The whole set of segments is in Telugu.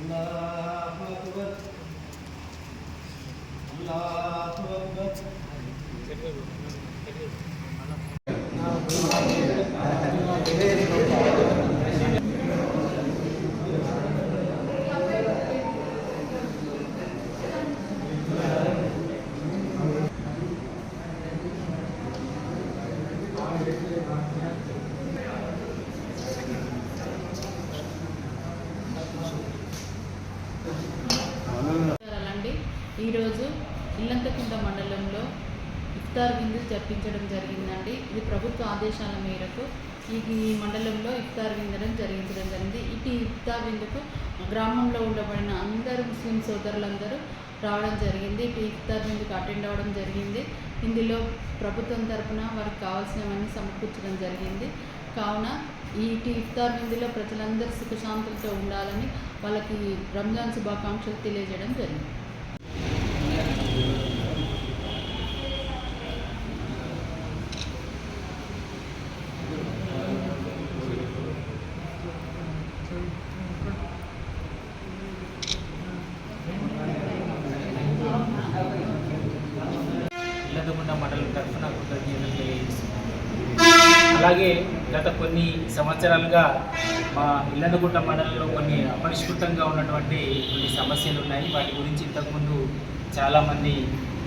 الله أكبر الله أكبر నమస్కారాలండి ఈరోజు ఇల్లంతకుంట మండలంలో ఇఫ్తార్ విందు జరిపించడం జరిగిందండి. ఇది ప్రభుత్వ ఆదేశాల మేరకు ఈ మండలంలో ఇఫ్తార్ విందడం జరిగించడం జరిగింది. ఇటు ఇఫ్తార్ విందుకు గ్రామంలో ఉండబడిన అందరు ముస్లిం సోదరులందరూ రావడం జరిగింది. ఇటు ఇఫ్తార్ విందుకు అటెండ్ అవ్వడం జరిగింది. ఇందులో ప్రభుత్వం తరఫున వారికి కావాల్సినవన్నీ సమకూర్చడం జరిగింది. కావున ఈ ఇఫ్తార్ విందులో ప్రజలందరూ సుఖశాంతులతో ఉండాలని వాళ్ళకి రంజాన్ శుభాకాంక్షలు తెలియజేయడం జరిగింది. ఇల్లదగుండ మండలం తరఫున కృతజ్ఞతలు తెలియజేస్తున్నాను. అలాగే గత కొన్ని సంవత్సరాలుగా మా ఇల్లదగుంట మండలంలో కొన్ని అపరిష్కృతంగా ఉన్నటువంటి కొన్ని సమస్యలు ఉన్నాయి. వాటి గురించి ఇంతకుముందు చాలామంది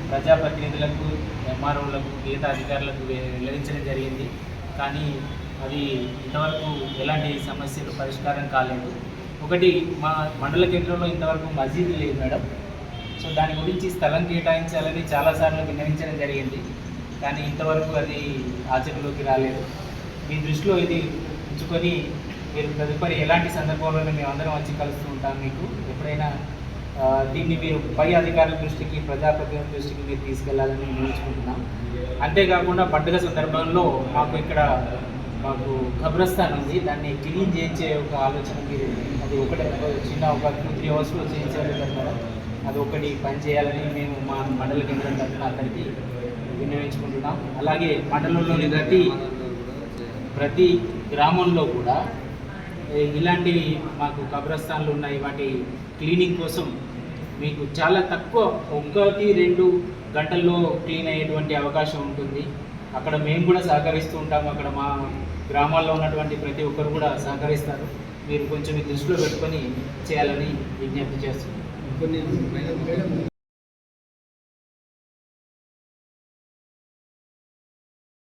ప్రజాప్రతినిధులకు ఎంఆర్ఓలకు గీత అధికారులకు వెల్లడించడం జరిగింది. కానీ అది ఇంతవరకు ఎలాంటి సమస్యలు పరిష్కారం కాలేదు. ఒకటి మా మండల కేంద్రంలో ఇంతవరకు మసీదు లేదు మేడం. సో దాని గురించి స్థలం కేటాయించాలని చాలాసార్లు విన్నవించడం జరిగింది. కానీ ఇంతవరకు అది ఆచరణలోకి రాలేదు. మీ దృష్టిలో ఇది ఉంచుకొని మీరు తదుపరి ఎలాంటి సందర్భంలోనే మేమందరం వచ్చి కలుస్తూ ఉంటాం మీకు. ఎప్పుడైనా దీన్ని మీరు పై అధికారుల దృష్టికి ప్రజాప్రతినిధుల దృష్టికి మీరు తీసుకెళ్ళాలని నిర్ణయించుకుంటున్నాం. అంతేకాకుండా పండుగ సందర్భంలో మాకు ఇక్కడ మాకు కబ్రస్థాన్ ఉంది. దాన్ని క్లీన్ చేయించే ఒక ఆలోచన మీరు అది ఒకటే ఒక చిన్న ఒక టూ త్రీ అవర్స్లో చేయించాలి కదా. అదొకటి పనిచేయాలని పని చేయాలని మేము మా మండల కేంద్రం తరఫున అక్కడికి విన్నవించుకుంటున్నాం. అలాగే మండలంలోని ప్రతి ప్రతి గ్రామంలో కూడా ఇలాంటి మాకు కబ్రస్థాన్లు ఉన్నాయి. వాటి క్లీనింగ్ కోసం మీకు చాలా తక్కువ ఒకటి రెండు గంటల్లో క్లీన్ అయ్యేటువంటి అవకాశం ఉంటుంది. అక్కడ మేము కూడా సహకరిస్తూ ఉంటాము. అక్కడ మా గ్రామాల్లో ఉన్నటువంటి ప్రతి ఒక్కరు కూడా సహకరిస్తారు. మీరు కొంచెం దృష్టిలో పెట్టుకొని చేయాలని విజ్ఞప్తి చేస్తున్నాం. కొన్ని